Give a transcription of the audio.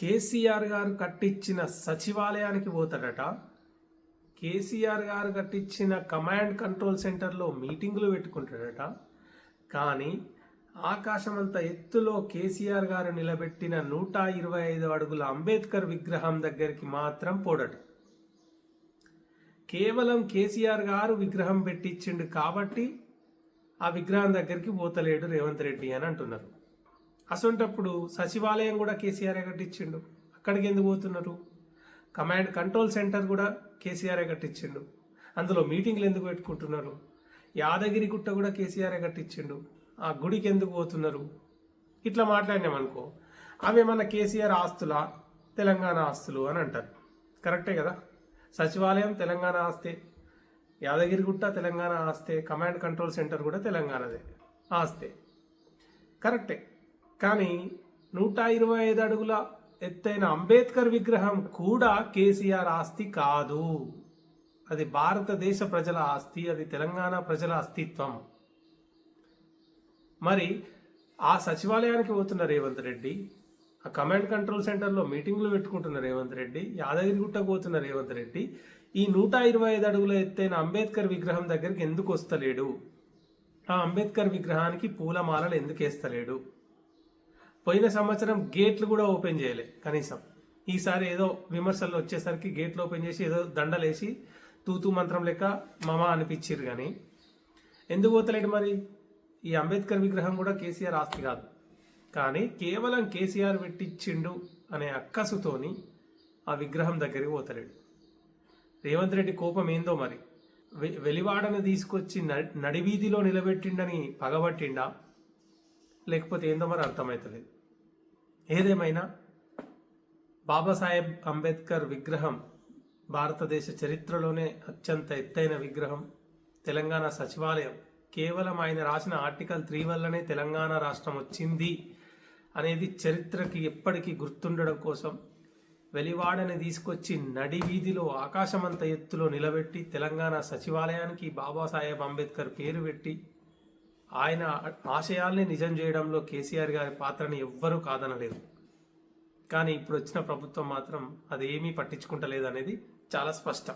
కేసీఆర్ గారు కట్టించిన సచివాలయానికి పోతాడట. కేసీఆర్ గారు కట్టించిన కమాండ్ కంట్రోల్ సెంటర్లో మీటింగులు పెట్టుకుంటాడట. కానీ ఆకాశమంత ఎత్తులో కేసీఆర్ గారు నిలబెట్టిన నూట ఇరవై ఐదు అడుగుల అంబేద్కర్ విగ్రహం దగ్గరికి మాత్రం పోడట. కేవలం కేసీఆర్ గారు విగ్రహం పెట్టించిండు కాబట్టి ఆ విగ్రహం దగ్గరికి పోతలేడు రేవంత్ రెడ్డి అని అంటున్నారు. అసొంటప్పుడు సచివాలయం కూడా కేసీఆర్ కట్టించిండు? అక్కడికి ఎందుకు పోతున్నారు? కమాండ్ కంట్రోల్ సెంటర్ కూడా కేసీఆర్ కట్టించిండు? అందులో మీటింగ్లు ఎందుకు పెట్టుకుంటున్నారు? యాదగిరి గుట్ట కూడా కేసీఆర్ కట్టించిండు? ఆ గుడికి ఎందుకు పోతున్నారు? ఇట్లా మాట్లాడినామనుకో అవి మన కేసీఆర్ ఆస్తులా? తెలంగాణ ఆస్తులు అని అంటారు. కరెక్టే కదా? సచివాలయం తెలంగాణ ఆస్తే యాదగిరిగుట్ట తెలంగాణ ఆస్తే కమాండ్ కంట్రోల్ సెంటర్ కూడా తెలంగాణదే. ఆస్తే. కరెక్టే. కానీ నూట ఇరవై ఐదు అడుగుల ఎత్తైన అంబేద్కర్ విగ్రహం కూడా కేసీఆర్ ఆస్తి కాదు. అది భారతదేశ ప్రజల ఆస్తి అది తెలంగాణ ప్రజల అస్తిత్వం. మరి ఆ సచివాలయానికి పోతున్న రేవంత్ రెడ్డి ఆ కమాండ్ కంట్రోల్ సెంటర్లో మీటింగ్లు పెట్టుకుంటున్న రేవంత్ రెడ్డి యాదగిరిగుట్టకు పోతున్న రేవంత్ రెడ్డి ఈ నూట ఇరవై ఐదు అడుగుల ఎత్తైన అంబేద్కర్ విగ్రహం దగ్గరికి ఎందుకు వస్తలేడు? ఆ అంబేద్కర్ విగ్రహానికి పూలమాలలు ఎందుకు వేస్తలేడు? పోయిన సంవత్సరం గేట్లు కూడా ఓపెన్ చేయలే కనీసం. ఈసారి ఏదో విమర్శలు వచ్చేసరికి గేట్లు ఓపెన్ చేసి ఏదో దండలేసి తూతు మంత్రం లెక్క మమ అనిపించిర్రు కానీ ఎందుకు పోతలేడు మరి? ఈ అంబేద్కర్ విగ్రహం కూడా కేసీఆర్ ఆస్తి కాదు. కానీ కేవలం కేసీఆర్ పెట్టించిండు అనే అక్కసుతోని ఆ విగ్రహం దగ్గరికి పోతలేడు. రేవంత్ రెడ్డి కోపం ఏందో మరి? వె- వెలివాడను తీసుకొచ్చి నడివీధిలో నిలబెట్టిండని పగబట్టిండా? లేకపోతే ఏందో మరి అర్థమవుతలేదు ఏదేమైనా బాబాసాహెబ్ అంబేద్కర్ విగ్రహం భారతదేశ చరిత్రలోనే అత్యంత ఎత్తైన విగ్రహం. తెలంగాణ సచివాలయం కేవలం ఆయన రాసిన ఆర్టికల్ త్రీ వల్లనే తెలంగాణ రాష్ట్రం వచ్చింది అనేది చరిత్రకి ఎప్పటికీ గుర్తుండడం కోసం వెలివాడని తీసుకొచ్చి నడి వీధిలో ఆకాశమంత ఎత్తులో నిలబెట్టి తెలంగాణ సచివాలయానికి బాబాసాహెబ్ అంబేద్కర్ పేరు పెట్టి ఆయన ఆశయాల్ని నిజం చేయడంలో కేసీఆర్ గారి పాత్రని ఎవ్వరూ కాదనలేదు. కానీ ఇప్పుడు వచ్చిన ప్రభుత్వం మాత్రం అదేమీ పట్టించుకుంటలేదు అనేది చాలా స్పష్టం.